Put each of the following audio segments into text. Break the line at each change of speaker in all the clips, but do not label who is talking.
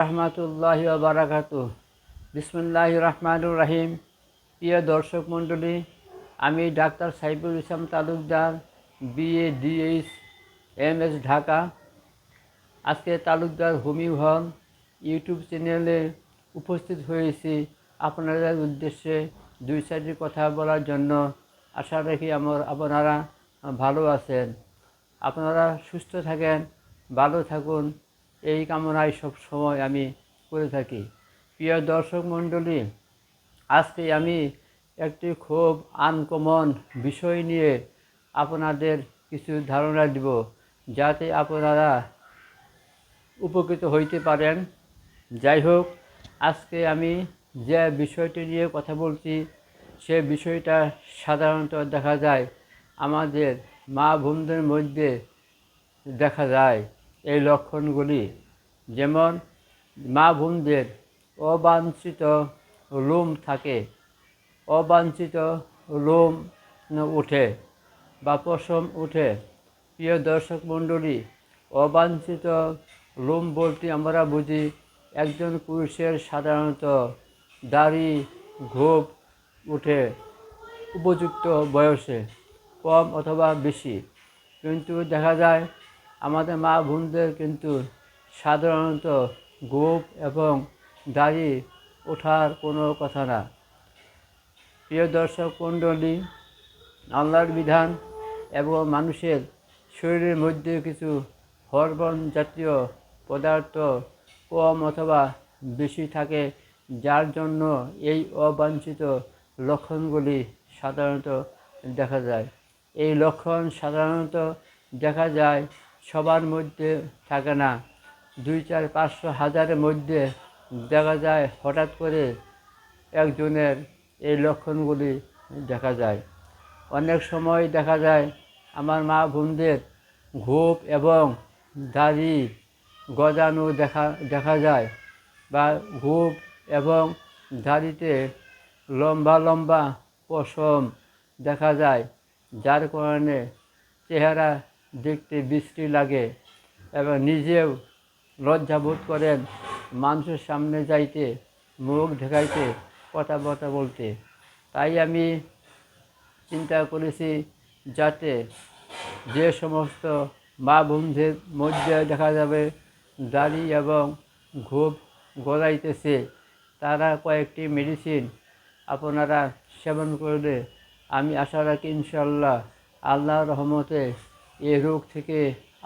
রহমাতুল্লাহি বারাকাতু বিসমুল্লাহ রহমানুর রাহিম। প্রিয় দর্শক মণ্ডলী, আমি doctor Saiful Islam Talukdar BA DH M S Dhaka. আজকে তালুকদার হোমিও হল ইউটিউব চ্যানেলে উপস্থিত হয়েছি। আপনাদের উদ্দেশ্যে দুই চারটি কথা বলার জন্য আশা রাখি আমার আপনারা ভালো আছেন। আপনারা সুস্থ থাকেন, ভালো থাকুন। এই কামনায় সব সময় আমি করে থাকি। প্রিয় দর্শক মণ্ডলী, আজকে আমি একটি খুব আনকমন বিষয় নিয়ে আপনাদের কিছু ধারণা দিব, যাতে আপনারা উপকৃত হইতে পারেন। যাই হোক, আজকে আমি যে বিষয়টি নিয়ে কথা বলছি, সে বিষয়টা সাধারণত দেখা যায় আমাদের মা বোনদের মধ্যে দেখা যায়। এই লক্ষণগুলি, যেমন মা বোনদের অবাঞ্ছিত লোম থাকে, অবাঞ্ছিত লোম উঠে বা পশম উঠে। প্রিয় দর্শক মণ্ডলী, অবাঞ্ছিত লোম বলতে আমরা বুঝি একজন পুরুষের সাধারণত দাড়ি, ঘোপ উঠে উপযুক্ত বয়সে, কম অথবা বেশি। কিন্তু দেখা যায় আমাদের মা বোনদের কিন্তু সাধারণত গোপ এবং দাড়ি ওঠার কোনো কথা না। প্রিয় দর্শক মণ্ডলী, আল্লাহর বিধান এবং মানুষের শরীরের মধ্যে কিছু হরমোন জাতীয় পদার্থ কম অথবা বেশি থাকে, যার জন্য এই অবাঞ্ছিত লক্ষণগুলি সাধারণত দেখা যায়। এই লক্ষণ সাধারণত দেখা যায় সবার মধ্যে থাকে না। দুই, চার, পাঁচশো হাজারের মধ্যে দেখা যায় হঠাৎ করে একজনের এই লক্ষণগুলি দেখা যায়। অনেক সময় দেখা যায় আমার মা বোনদের ঘুপ এবং দাড়ি গজানো দেখা দেখা যায় বা ঘুপ এবং দাড়িতে লম্বা লম্বা পশম দেখা যায়, যার কারণে চেহারা দেখতে বৃষ্টি লাগে এবং নিজেও লজ্জাবোধ করেন মানুষের সামনে যাইতে, মুখ ঢেকাইতে কথাবার্তা বলতে। তাই আমি চিন্তা করেছি যাতে যে সমস্ত মা বোনদের মধ্যে দেখা যাবে দাড়ি এবং ঘুপ গলাইতেছে, তারা কয়েকটি মেডিসিন আপনারা সেবন করলে আমি আশা রাখি ইনশাল্লাহ আল্লাহর রহমতে এ রোগ থেকে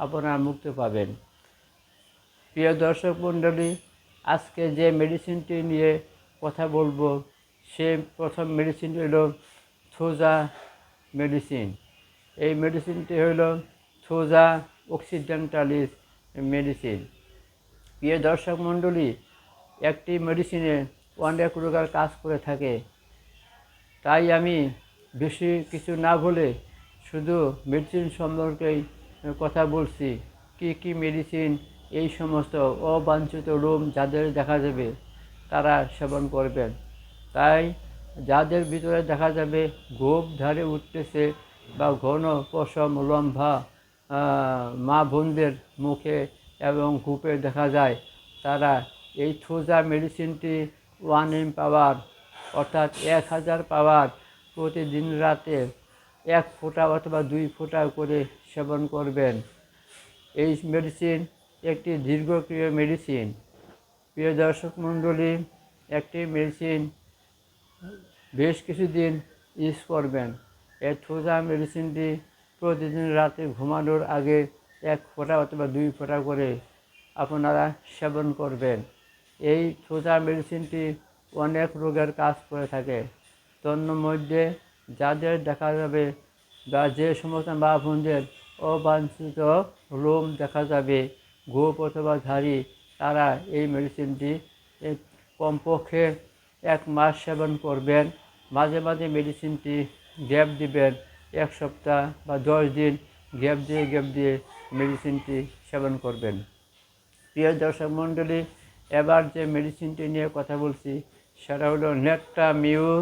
আপনারা মুক্তি পাবেন। প্রিয় দর্শক মণ্ডলী, আজকে যে মেডিসিনটি নিয়ে কথা বলব, সে প্রথম মেডিসিনটি হলো থোজা মেডিসিন এই মেডিসিনটি হল থোজা অক্সিডেন্টালিস মেডিসিন প্রিয় দর্শক মণ্ডলী, একটি মেডিসিনে অনেক রোগের কাজ করে থাকে। তাই আমি বেশি কিছু না বলে শুধু মেডিসিন সম্পর্কেই কথা বলছি। কি কি মেডিসিন এই সমস্ত অবাঞ্ছিত রোগ যাদের দেখা যাবে, তারা সেবন করবেন। তাই যাদের ভিতরে দেখা যাবে গোপ ধারে উঠতেছে বা ঘন পশম, লম্বা মা বোনদের মুখে এবং কূপে দেখা যায়, তারা এই থোজা মেডিসিনটি ওয়ান এম পাওয়ার অর্থাৎ এক হাজার পাওয়ার প্রতিদিন রাতে এক ফোঁটা অথবা দুই ফোঁটা করে সেবন করবেন। এই মেডিসিন একটি দীর্ঘক্রিয় মেডিসিন প্রিয় দর্শক মণ্ডলী, একটি মেডিসিন বেশ কিছুদিন ইউজ করবেন। এই থোজা মেডিসিনটি প্রতিদিন রাতে ঘুমানোর আগে এক ফোঁটা অথবা দুই ফোঁটা করে আপনারা সেবন করবেন। এই থোজা মেডিসিনটি অনেক রোগের কাজ করে থাকে। তন্ন মধ্যে যাদের দেখা যাবে বা যে সমস্ত মা বোনদের অবাঞ্ছিত লোম দেখা যাবে, গোপ অথবা ধারি তারা এই মেডিসিনটি কমপক্ষে এক মাস সেবন করবেন। মাঝে মাঝে মেডিসিনটি গ্যাপ দিবেন, এক সপ্তাহ বা দশ দিন গ্যাপ দিয়ে গ্যাপ দিয়ে মেডিসিনটি সেবন করবেন। প্রিয় দর্শক মণ্ডলী, এবার যে মেডিসিনটি নিয়ে কথা বলছি, সেটা হলো নেটটা মিউর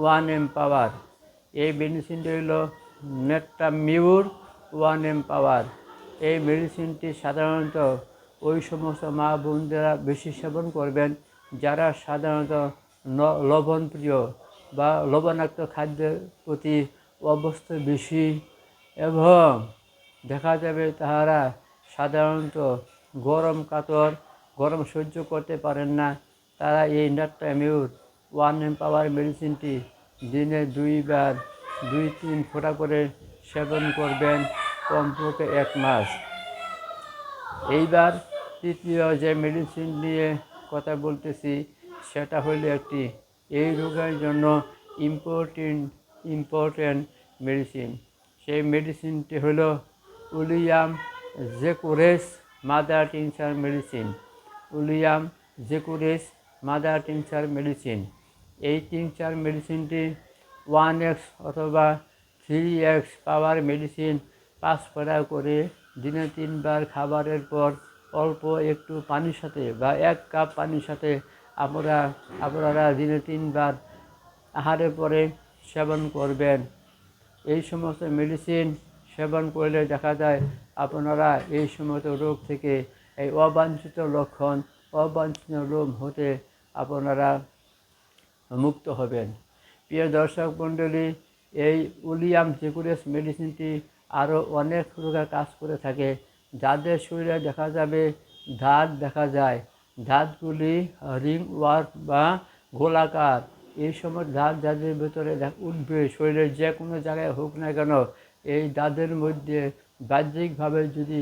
ওয়ান এম পাওয়ার এই মেডিসিনটি হলো নেটটা মিউর ওয়ান এম পাওয়ার এই মেডিসিনটি সাধারণত ওই সমস্ত মা বোনদেরা বেশি সেবন করবেন, যারা সাধারণত লবণপ্রিয় বা লবণাক্ত খাদ্যের প্রতি অভ্যস্ত বেশি। এবং দেখা যাবে তাহারা সাধারণত গরম কাতর, গরম সহ্য করতে পারেন না। তারা এই নাট্টামিউর ওয়ান এম পাওয়ার মেডিসিনটি দিনে দুইবার দুই তিন ফোঁটা করে সেবন করবেন কমপক্ষে এক মাস। এইবার তৃতীয় যে মেডিসিন নিয়ে কথা বলতেছি, সেটা হলো একটি, এই রোগের জন্য ইম্পর্টেন্ট ইম্পর্টেন্ট মেডিসিন সেই মেডিসিনটি হলো উলিয়াম জেকুরেস মাদার টিনচার মেডিসিন উলিয়াম জেকুরেস মাদার টিনচার মেডিসিন এই টিনচার মেডিসিনটি ওয়ান এক্স অথবা থ্রি এক্স পাওয়ার মেডিসিন পাঁচ ফোঁটা করে দিনে তিনবার খাবারের পর অল্প একটু পানির সাথে বা এক কাপ পানির সাথে আমরা, আপনারা দিনে তিনবার আহারের পরে সেবন করবেন। এই সমস্ত মেডিসিন সেবন করলে দেখা যায় আপনারা এই সমস্ত রোগ থেকে এই অবাঞ্ছিত লক্ষণ, অবাঞ্ছিত রোগ হতে আপনারা মুক্ত হবেন। প্রিয় দর্শক মণ্ডলী, এই উলিয়াম জেকুরেস মেডিসিনটি আরও অনেক রোগের কাজ করে থাকে। যাদের শরীরে দেখা যাবে দাঁত দেখা যায়। দাঁতগুলি রিং ওয়ার্ক বা গোলাকার। এই সময় দাঁত যাদের ভেতরে উঠবে শরীরের যে কোনো জায়গায় হোক না কেন, এই দাঁতের মধ্যে বাহ্যিকভাবে যদি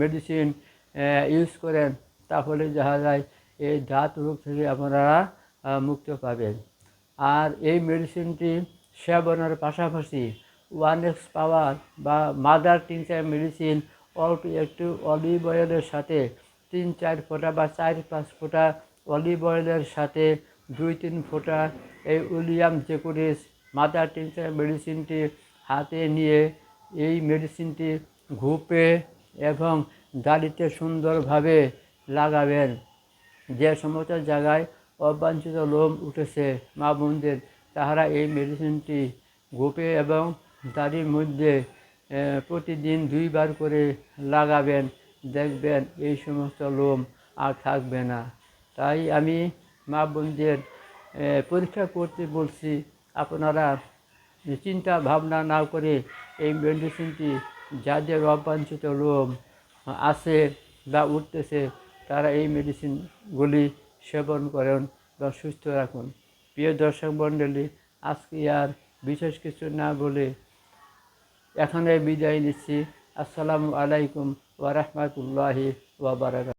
মেডিসিন ইউজ করেন, তাহলে দেখা যায় এই দাঁত রোগ থেকে আপনারা মুক্ত পাবেন। আর এই মেডিসিনটি সেবনের পাশাপাশি ওয়ান এক্স পাওয়ার বা মাদার টিনচার মেডিসিন অল্প একটু অলিভ অয়েলের সাথে তিন চার ফোঁটা বা চার পাঁচ ফোঁটা অলিভ অয়েলের সাথে দুই তিন ফোঁটা এই উলিয়াম জেকুরিস মাদার টিনচার মেডিসিনটি হাতে নিয়ে এই মেডিসিনটি ঘুপে এবং দাড়িতে সুন্দরভাবে লাগাবেন। যে সমস্ত জায়গায় অবাঞ্ছিত লোম উঠেছে। মা বোনদের, তাহারা এই মেডিসিনটি গোপে এবং দাড়ির মধ্যে প্রতিদিন দুইবার করে লাগাবেন, দেখবেন এই সমস্ত লোম আর থাকবে না। তাই আমি মা বোনদের পরীক্ষা করতে বলছি, আপনারা চিন্তা ভাবনা না করে এই মেডিসিনটি যাদের অবাঞ্ছিত লোম আছে বা উঠতেছে, তারা এই মেডিসিনগুলি সেবন করেন বা সুস্থ রাখুন। প্রিয় দর্শক মণ্ডলী, আজকে আর বিশেষ কিছু না বলে এখানে বিদায় নিচ্ছি। আসসালামু আলাইকুম ওয়া বারাকাতুহু।